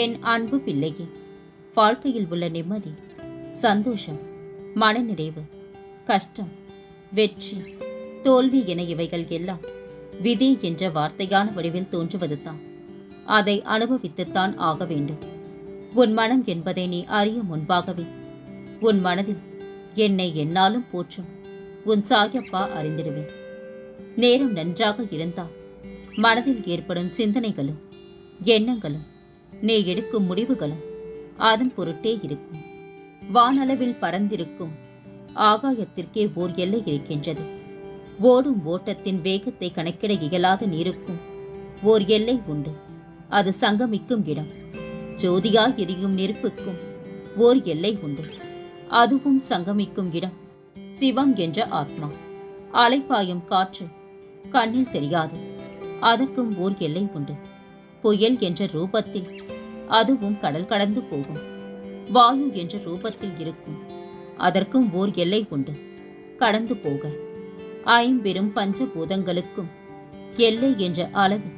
என் அன்பு பிள்ளையே வாழ்க்கையில் உள்ள நிம்மதி சந்தோஷம் மனநிறைவு கஷ்டம் வெற்றி தோல்வி என இவைகள் எல்லாம் விதி என்ற வார்த்தையான வடிவில் தோன்றுவதுதான். அதை அனுபவித்துத்தான் ஆக வேண்டும். உன் மனம் என்பதை நீ அறிய முன்பாகவே உன் மனதில் என்னை என்னாலும் போற்றும் உன் சாயப்பா அறிந்திடுவேன். நேரம் நன்றாக இருந்தால் மனதில் ஏற்படும் சிந்தனைகளும் எண்ணங்களும் நீ எடுக்கும் முடிவுகளும் அதன் பொருட்டே இருக்கும். வானளவில் பறந்திருக்கும் ஆகாயத்திற்கே ஓர் எல்லை இருக்கின்றது. ஓடும் ஓட்டத்தின் வேகத்தை கணக்கிட இயலாத நீருக்கும் ஓர் எல்லை உண்டு. அது சங்கமிக்கும் இடம். ஜோதியாய் எரியும் நெருப்புக்கும் ஓர் எல்லை உண்டு. அதுவும் சங்கமிக்கும் இடம். சிவம் என்ற ஆத்மா. அலைப்பாயும் காற்று கண்ணில் தெரியாது. அதற்கும் ஓர் எல்லை உண்டு. புயல் என்ற ரூபத்தில் அதுவும் கடல் கடந்து போகும். வாயு என்ற ரூபத்தில் இருக்கும். அதற்கும் ஓர் எல்லை உண்டு. கடந்து போக. ஐம்பெரும் பஞ்சபூதங்களுக்கும் எல்லை என்ற அளவு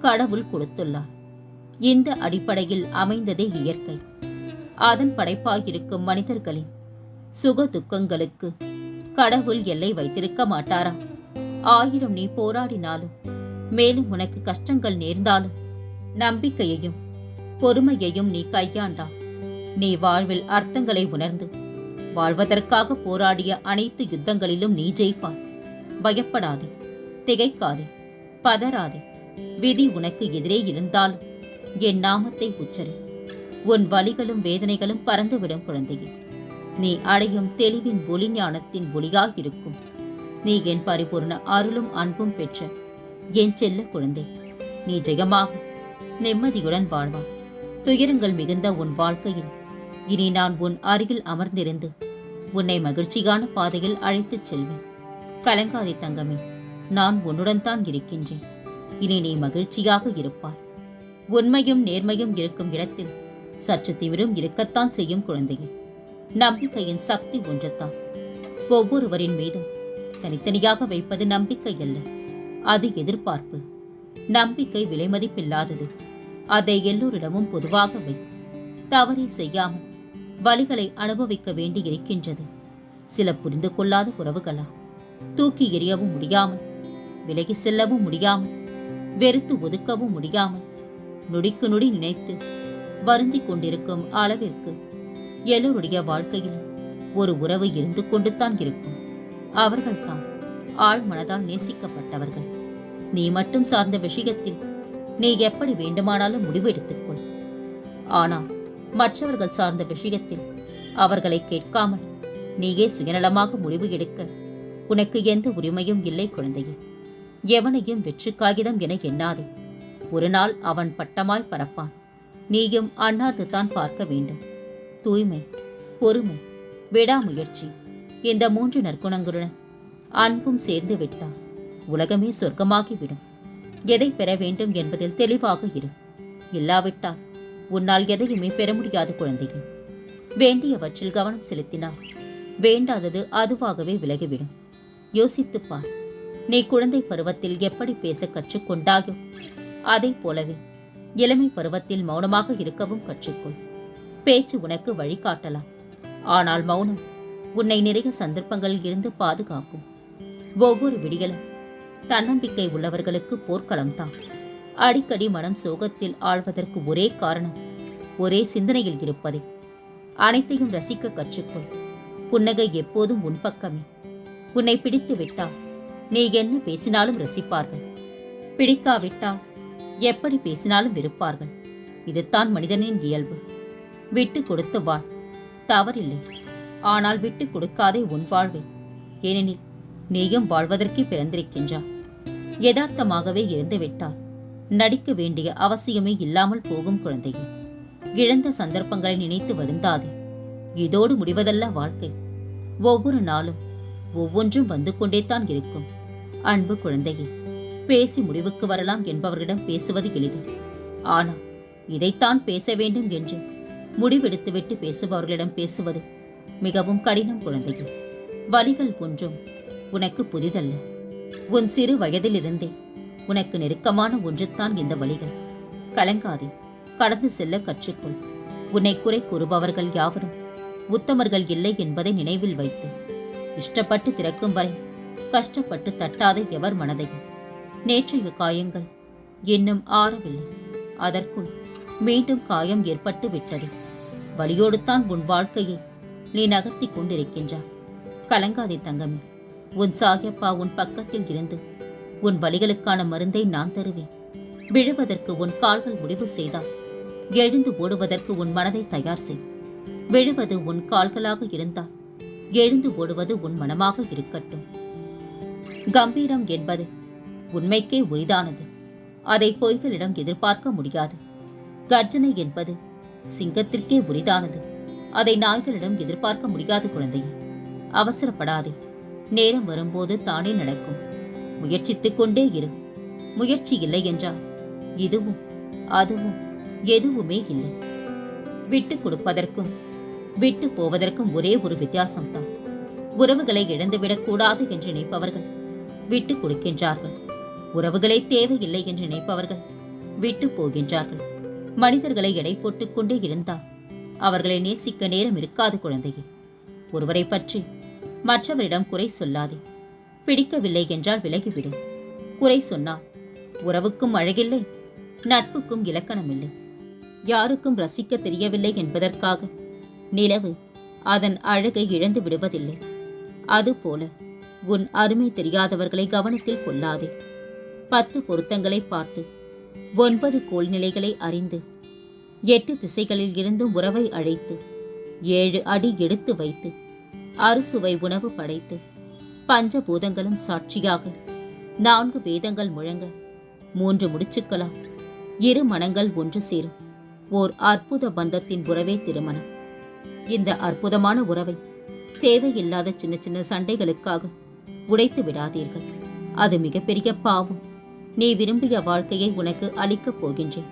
கடவுள் கொடுத்துள்ளார். இந்த அடிப்படையில் அமைந்ததே இயற்கை. அதன் படைப்பாயிருக்கும் மனிதர்களின் சுக துக்கங்களுக்கு கடவுள் எல்லை வைத்திருக்க மாட்டாரா? ஆயிரம் நீ போராடினாலும் மேலும் உனக்கு கஷ்டங்கள் நேர்ந்தாலும் நம்பிக்கையையும் பொறுமையையும் நீ கையாண்டால் நீ வாழ்வில் அர்த்தங்களை உணர்ந்து வாழ்வதற்காக போராடிய அனைத்து யுத்தங்களிலும் நீ ஜெயிப்பாய். பயப்படாதே திகைக்காதே பதறாதே. விதி உனக்கு எதிரே இருந்தாலும் என் நாமத்தை உச்சரி. உன் வலிகளும் வேதனைகளும் பறந்துவிடும் குழந்தையே. நீ அடையும் தெளிவின் ஒளி ஞானத்தின் ஒளியாயிருக்கும் நீ என் பரிபூர்ண அருளும் அன்பும் பெற்ற என் செல்ல குழந்தை. நீ ஜெயமாக நிம்மதியுடன் வாழ்வாய். துயரங்கள் மிகுந்த உன் வாழ்க்கையில். இனி நான் உன் அருகில் அமர்ந்திருந்து உன்னை மகிழ்ச்சியான பாதையில் அழைத்துச் செல்வேன். கலங்காதே தங்கமே நான் உன்னுடன் தான் இருக்கின்றேன். இனி நீ மகிழ்ச்சியாக இருப்பாய். உண்மையும் நேர்மையும் இருக்கும் இடத்தில் சற்று தீவிரம் இருக்கத்தான் செய்யும் குழந்தையே. நம்பிக்கையின் சக்தி ஒன்றுதான். ஒவ்வொருவரின் மீதும் தனித்தனியாக வைப்பது நம்பிக்கை அல்ல அது எதிர்பார்ப்பு. நம்பிக்கை விலைமதிப்பில்லாதது. அதை எல்லோரிடமும் பொதுவாக வை. தவறை செய்யாமல் வழிகளை அனுபவிக்க வேண்டியிருக்கின்றது. சில புரிந்து கொள்ளாத உறவுகளா? தூக்கி எறியவும் முடியாமல் விலகி செல்லவும் முடியாமல் வெறுத்து ஒதுக்கவும் முடியாமல் நொடிக்கு நொடி நினைத்து வருந்திக் கொண்டிருக்கும் அளவிற்கு எல்லோருடைய வாழ்க்கையில் ஒரு உறவு இருந்து கொண்டுதான் இருக்கும். அவர்கள்தான் ஆழ் மனதால் நேசிக்கப்பட்டவர்கள். நீ மட்டும் சார்ந்த விஷயத்தில் நீ எப்படி வேண்டுமானாலும் முடிவு எடுத்துக்கொள் ஆனால் மற்றவர்கள் சார்ந்த விஷயத்தில் அவர்களை கேட்காமல் நீயே சுயநலமாக முடிவு எடுக்க உனக்கு எந்த உரிமையும் இல்லை குழந்தையே. எவனையும் வெற்றி காகிதம் என எண்ணாதே. ஒரு நாள் அவன் பட்டமாய் பறப்பான். நீயும் அன்னார்ந்து தான் பார்க்க வேண்டும். தூய்மை பொறுமை விடாமுயற்சி இந்த மூன்று நற்குணங்களுடன் அன்பும் சேர்ந்து விட்டால் உலகமே சொர்க்கமாகிவிடும். எதை பெற வேண்டும் என்பதில் தெளிவாக இரு. இல்லாவிட்டால் உன்னால் எதையுமே பெற முடியாத குழந்தையே. வேண்டியவற்றில் கவனம் செலுத்தினால் வேண்டாதது அதுவாகவே விலகிவிடும். யோசித்துப் பார் நீ குழந்தை பருவத்தில் எப்படி பேச கற்றுக்கொண்டாயோ அதைப் போலவே இளமை பருவத்தில் மௌனமாக இருக்கவும் கற்றுக்கொள். பேச்சு உனக்கு வழிகாட்டலாம் ஆனால் மௌனம் உன்னை நிறைய சந்தர்ப்பங்களில் இருந்து பாதுகாக்கும். ஒவ்வொரு விடியலும் தன்னம்பிக்கை உள்ளவர்களுக்கு போர்க்களம்தான். அடிக்கடி மனம் சோகத்தில் ஆழ்வதற்கு ஒரே காரணம் ஒரே சிந்தனையில் இருப்பதே. அனைத்தையும் ரசிக்க கற்றுக்கொள். புன்னகை எப்போதும் உன் பக்கமே. உன்னை பிடித்து விட்டால் நீ என்ன பேசினாலும் ரசிப்பார்கள். பிடிக்காவிட்டால் எப்படி பேசினாலும் வெறுப்பார்கள். இதுதான் மனிதனின் இயல்பு. விட்டு கொடுத்து வாழ். தவறில்லை. ஆனால் விட்டு கொடுக்காதே உன் வாழ்வே. ஏனெனில் நீயும் வாழ்வதற்கே பிறந்திருக்கின்றா யதார்த்தமாகவே இருந்துவிட்டால் நடிக்க வேண்டிய அவசியமே இல்லாமல் போகும் குழந்தையே. இழந்த சந்தர்ப்பங்களை நினைத்து வருந்தாதே. இதோடு முடிவதல்ல வாழ்க்கை. ஒவ்வொரு நாளும் ஒவ்வொன்றும் வந்து கொண்டேதான் இருக்கும். அன்பு குழந்தையே பேசி முடிவுக்கு வரலாம் என்பவர்களிடம் பேசுவது எளிது. ஆனால் இதைத்தான் பேச வேண்டும் என்று முடிவெடுத்துவிட்டு பேசுபவர்களிடம் பேசுவது மிகவும் கடினம் குழந்தையே. வலிகள் ஒன்றும் உனக்கு புதிதல்ல. உன் சிறு வயதிலிருந்தே உனக்கு நெருக்கமான ஒன்றுத்தான் இந்த வழிகள். கலங்காதே கடந்து செல்ல கற்றுக்கொள். உன்னை குறை கூறுபவர்கள் யாவரும் உத்தமர்கள் இல்லை என்பதை நினைவில் வைத்து இஷ்டப்பட்டு திறக்கும் வரை கஷ்டப்பட்டு தட்டாத எவர் மனதையும். நேற்றைய காயங்கள் இன்னும் ஆறவில்லை. அதற்குள் மீண்டும் காயம் ஏற்பட்டு விட்டது. வழியோடுத்தான் உன் வாழ்க்கையை நீ நகர்த்தி கொண்டிருக்கின்றாய். கலங்காதே தங்கமே உன் சாயப்பா உன் பக்கத்தில் இருந்து. உன் வழிகளுக்கான மருந்தை நான் தருவேன். விழுவதற்கு உன் கால்கள் முடிவு செய்தால். எழுந்து ஓடுவதற்கு உன் மனதை தயார் செய். விழுவது உன் கால்களாக இருந்தால். எழுந்து ஓடுவது உன் மனமாக இருக்கட்டும். கம்பீரம் என்பது உண்மைக்கே உரிதானது. அதை பொய்களிடம் எதிர்பார்க்க முடியாது. கர்ஜனை என்பது சிங்கத்திற்கே உரிதானது. அதை நாய்களிடம் எதிர்பார்க்க முடியாது குழந்தையே. அவசரப்படாதே. நேரம் வரும்போது தானே நடக்கும். முயற்சித்துக் கொண்டே இரு. முயற்சி இல்லை என்றால் இதுவும் அதுவும் எதுவுமே இல்லை. விட்டு கொடுப்பதற்கும் விட்டு போவதற்கும் ஒரே ஒரு வித்தியாசம்தான். உறவுகளை இழந்துவிடக் கூடாது என்று நினைப்பவர்கள் விட்டு கொடுக்கின்றார்கள். உறவுகளே தேவையில்லை என்று நினைப்பவர்கள் விட்டு போகின்றார்கள். மனிதர்களை எடை போட்டுக் கொண்டே இருந்தால் அவர்களை நேசிக்க நேரம் இருக்காது குழந்தையே. ஒருவரை பற்றி மற்றவரிடம் குறை சொல்லாதே. பிடிக்கவில்லை என்றால் விலகிவிடு. குறை சொன்னால் உறவுக்கும் அழகில்லை நட்புக்கும் இலக்கணமில்லை. யாருக்கும் ரசிக்க தெரியவில்லை என்பதற்காக நிலவு அதன் அழகை இழந்து விடுவதில்லை. அதுபோல உன் அருமை தெரியாதவர்களை கவனத்தில் கொள்ளாதே. பத்து பொருத்தங்களை பார்த்து ஒன்பது கோள்நிலைகளை அறிந்து எட்டு திசைகளில் இருந்தும் உறவை அழைத்து ஏழு அடி எடுத்து வைத்து அறுசுவை உணவு படைத்து பஞ்சபூதங்களும் சாட்சியாக நான்கு வேதங்கள் முழங்க மூன்று முடிச்சுக்கலாம். இரு மனங்கள் ஒன்று சேரும். ஓர் அற்புத பந்தத்தின் உறவே திருமணம். இந்த அற்புதமான உறவை தேவையில்லாத சின்ன சின்ன சண்டைகளுக்காக உடைத்து விடாதீர்கள். அது மிகப்பெரிய பாவம். நீ விரும்பிய வாழ்க்கையை உனக்கு அளிக்கப் போகின்றேன்.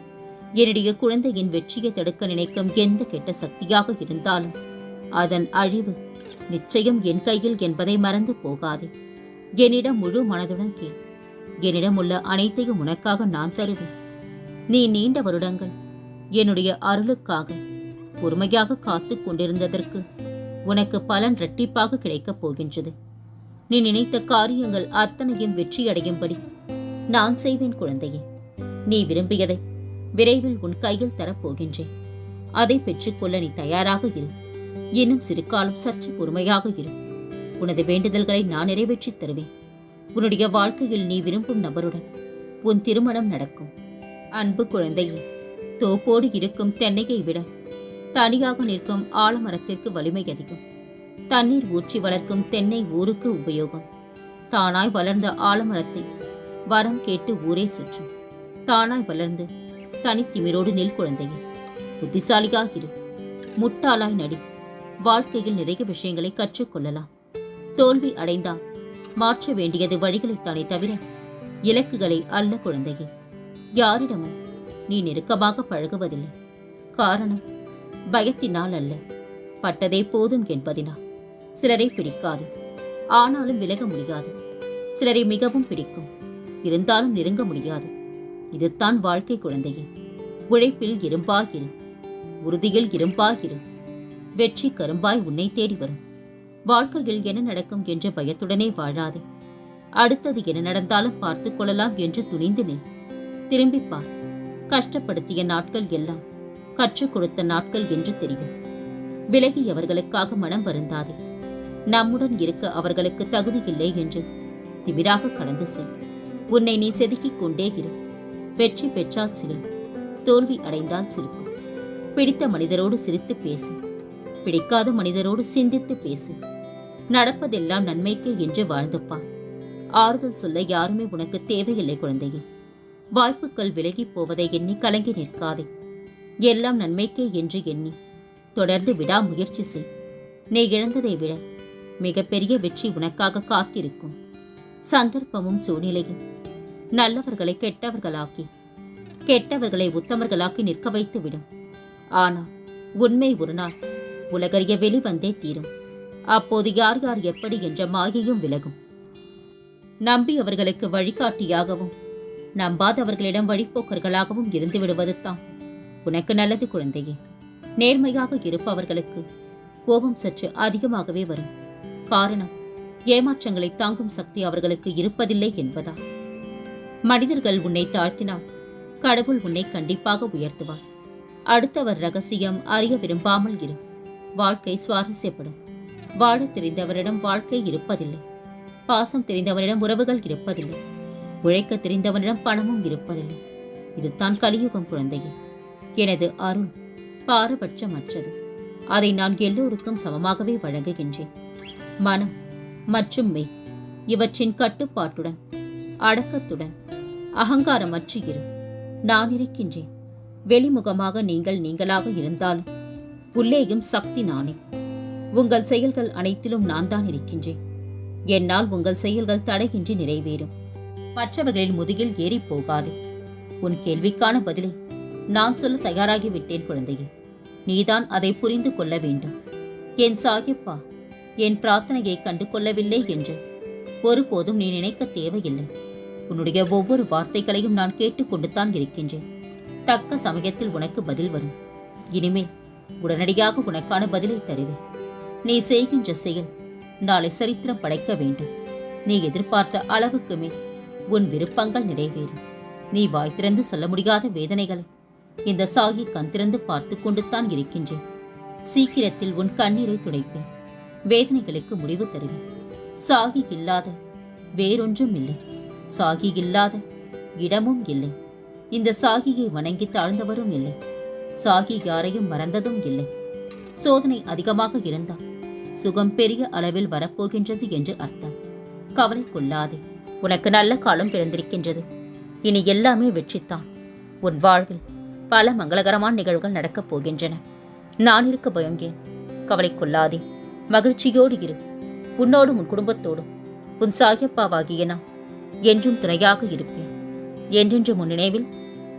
என்னுடைய குழந்தையின் வெற்றியை தடுக்க நினைக்கும் எந்த கெட்ட சக்தியாக இருந்தாலும் அதன் அழிவு நிச்சயம் என் கையில் என்பதை மறந்து போகாதே. என்னிடம் முழு மனதுடன் கேள். என்னிடம் உள்ள அனைத்தையும் உனக்காக நான் தருவேன். நீ நீண்ட வருடங்கள் என்னுடைய அருளுக்காக பொறுமையாக காத்துக் கொண்டிருந்ததற்கு உனக்கு பலன் இரட்டிப்பாக கிடைக்கப் போகின்றது. நீ நினைத்த காரியங்கள் அத்தனையும் வெற்றியடையும்படி நான் செய்வேன் குழந்தையே. நீ விரும்பியதை விரைவில் உன் கையில் தரப்போகின்றேன் அதை பெற்றுக்கொள்ள நீ தயாராக இரு. இன்னும் சிறு காலம் சற்று பொறுமையாக இரு. உனது வேண்டுதல்களை நான் நிறைவேற்றித் தருவேன். உன்னுடைய வாழ்க்கையில் நீ விரும்பும் நபருடன் உன் திருமணம் நடக்கும். அன்பு குழந்தையே தோப்போடு இருக்கும் தென்னையை விட தனியாக நிற்கும் ஆலமரத்திற்கு வலிமை அதிகம். தண்ணீர் ஊற்றி வளர்க்கும் தென்னை ஊருக்கு உபயோகம். தானாய் வளர்ந்த ஆலமரத்தை வரம் கேட்டு ஊரே சுற்றும். தானாய் வளர்ந்து தனித்திமிரோடு நெல் குழந்தையே புத்திசாலியாகிரு முட்டாளாய் நடி. வாழ்க்கையில் நிறைய விஷயங்களை கற்றுக்கொள்ளலாம் தோல்வி அடைந்தால் மாற்ற வேண்டியது வழிகளைத்தானே தவிர இலக்குகளை அல்ல குழந்தையே. யாரிடமும் நீ நெருக்கமாக பழகுவதில்லை. காரணம் பயத்தினால் அல்ல. பட்டதே போதும் என்பதினால். சிலரை பிடிக்காது. ஆனாலும் விலக முடியாது. சிலரை மிகவும் பிடிக்கும். இருந்தாலும் நெருங்க முடியாது. இதுதான் வாழ்க்கை குழந்தையே. உழைப்பில் இரும்பாகிரு உறுதியில் இரும்பாகிரு வெற்றி கரும்பாய் உன்னை தேடி வரும். வாழ்க்கையில் என்ன நடக்கும் என்ற பயத்துடனே வாழாதே. அடுத்தது என்ன நடந்தாலும் பார்த்துக் கொள்ளலாம் என்று துணிந்து நில். திரும்பிப்பார் கஷ்டப்படுத்திய நாட்கள் எல்லாம் கற்றுக் கொடுத்த நாட்கள் என்று தெரியும். விலகியவர்களுக்காக மனம் வருந்தாதே. நம்முடன் இருக்க அவர்களுக்கு தகுதி இல்லை என்று திமிராக கடந்து செல். உன்னை நீ செதுக்கிக் கொண்டே இரு. வெற்றி பெற்றால் சிலு தோல்வி அடைந்தால் சிரிப்பு. பிடித்த மனிதரோடு சிரித்து பேசு. பிடிக்காத மனிதரோடு சிந்தித்து பேசு. நடப்பதெல்லாம் நன்மைக்கே என்று வாழ்ந்துப்பா. ஆறுதல் சொல்ல யாருமே உனக்கு தேவையில்லை குழந்தையே. வாய்ப்புகள் விலகிப் போவதை எண்ணி கலங்கி நிற்காதே. எல்லாம் நன்மைக்கே என்று எண்ணி. தொடர்ந்து விடாமுயற்சி செய். நீ இழந்ததை விட மிகப்பெரிய வெற்றி உனக்காக காத்திருக்கும். சந்தர்ப்பமும் சூழ்நிலையும். நல்லவர்களை கெட்டவர்களாக்கி. கெட்டவர்களை உத்தமர்களாக்கி நிற்க வைத்து விடும் ஆனால் உண்மை ஒரு நாள் உலகறிய வெளிவந்தே தீரும். அப்போது யார் யார் எப்படி என்ற மாயையும் விலகும். நம்பியவர்களுக்கு வழிகாட்டியாகவும் நம்பாதவர்களிடம் வழிப்போக்கர்களாகவும் இருந்து விடுவது தான் உனக்கு நல்லது குழந்தையே. நேர்மையாக இருப்பவர்களுக்கு கோபம் சற்று அதிகமாகவே வரும். காரணம் ஏமாற்றங்களை தாங்கும் சக்தி அவர்களுக்கு இருப்பதில்லை என்பதா? மனிதர்கள் உன்னை தாழ்த்தினால் கடவுள் உன்னை கண்டிப்பாக உயர்த்துவார். அடுத்தவர் ரகசியம் அறிய விரும்பாமல் இரு. வாழ்க்கை சுவாரஸ்யப்படும். வாழத் தெரிந்தவரிடம் வாழ்க்கை இருப்பதில்லை. பாசம் தெரிந்தவனிடம் உறவுகள் இருப்பதில்லை. உழைக்க தெரிந்தவனிடம் பணமும் இருப்பதில்லை. இதுதான் கலியுகம் குழந்தையே. எனது அருள் பாரபட்சமற்றது. அதை நான் எல்லோருக்கும் சமமாகவே வழங்குகின்றேன். மனம் மற்றும் மெய் இவற்றின் கட்டுப்பாட்டுடன் அடக்கத்துடன் அகங்காரமற்று இரு. நான் இருக்கின்றேன். வெளிமுகமாக நீங்கள் நீங்களாக இருந்தாலும் உள்ளேயும் சக்தி நானே. உங்கள் செயல்கள் அனைத்திலும் நான் தான் இருக்கின்றேன். என்னால் உங்கள் செயல்கள் தடையின்றி நிறைவேறும். மற்றவர்களின் முதுகில் ஏறி போகாதே. உன் கேள்விக்கான பதிலை நான் சொல்ல தயாராகி விட்டேன் குழந்தையே. நீதான் அதை புரிந்து கொள்ள வேண்டும். என் சாகிப்பா என் பிரார்த்தனையை கண்டு கொள்ளவில்லை என்று ஒருபோதும் நீ நினைக்க தேவையில்லை. உன்னுடைய ஒவ்வொரு வார்த்தைகளையும் நான் கேட்டுக்கொண்டுதான் இருக்கின்றேன். தக்க சமயத்தில் உனக்கு பதில் வரும். இனிமேல் உடனடியாக உனக்கான பதிலை தருவேன். நீ செய்கின்ற செயல் நாளை சரித்திரம் படைக்க வேண்டும். நீ எதிர்பார்த்த அளவுக்கு மேல் உன் விருப்பங்கள் நிறைவேறும். நீ வாய் திறந்து சொல்ல முடியாத வேதனைகளை இந்த சாகி கண் திறந்து பார்த்து கொண்டுத்தான் இருக்கின்றேன். சீக்கிரத்தில் உன் கண்ணீரை துடைப்பேன். வேதனைகளுக்கு முடிவு தருவேன். சாகி இல்லாத வேறொன்றும் இல்லை. சாகி இல்லாத இடமும் இல்லை. இந்த சாகியை வணங்கி தாழ்ந்தவரும் இல்லை. சாகி யாரையும் மறந்ததும் இல்லை. சோதனை அதிகமாக இருந்தால் சுகம் பெரிய அளவில் வரப்போகின்றது என்று அர்த்தம். கவலை கொள்ளாதே. உனக்கு நல்ல காலம் பிறந்திருக்கின்றது. இனி எல்லாமே வெற்றித்தான். உன் வாழ்வில் பல மங்களகரமான நிகழ்வுகள் நடக்கப் போகின்றன. நான் இருக்க பயம் ஏன் கவலை கொள்ளாதே. மகிழ்ச்சியோடு இரு. உன்னோடும் உன் குடும்பத்தோடும் உன் சாயப்பாவாகிய நான் என்றும் துணையாக இருப்பேன். என்றென்று முன் நினைவில்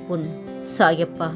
உன் சாயப்பா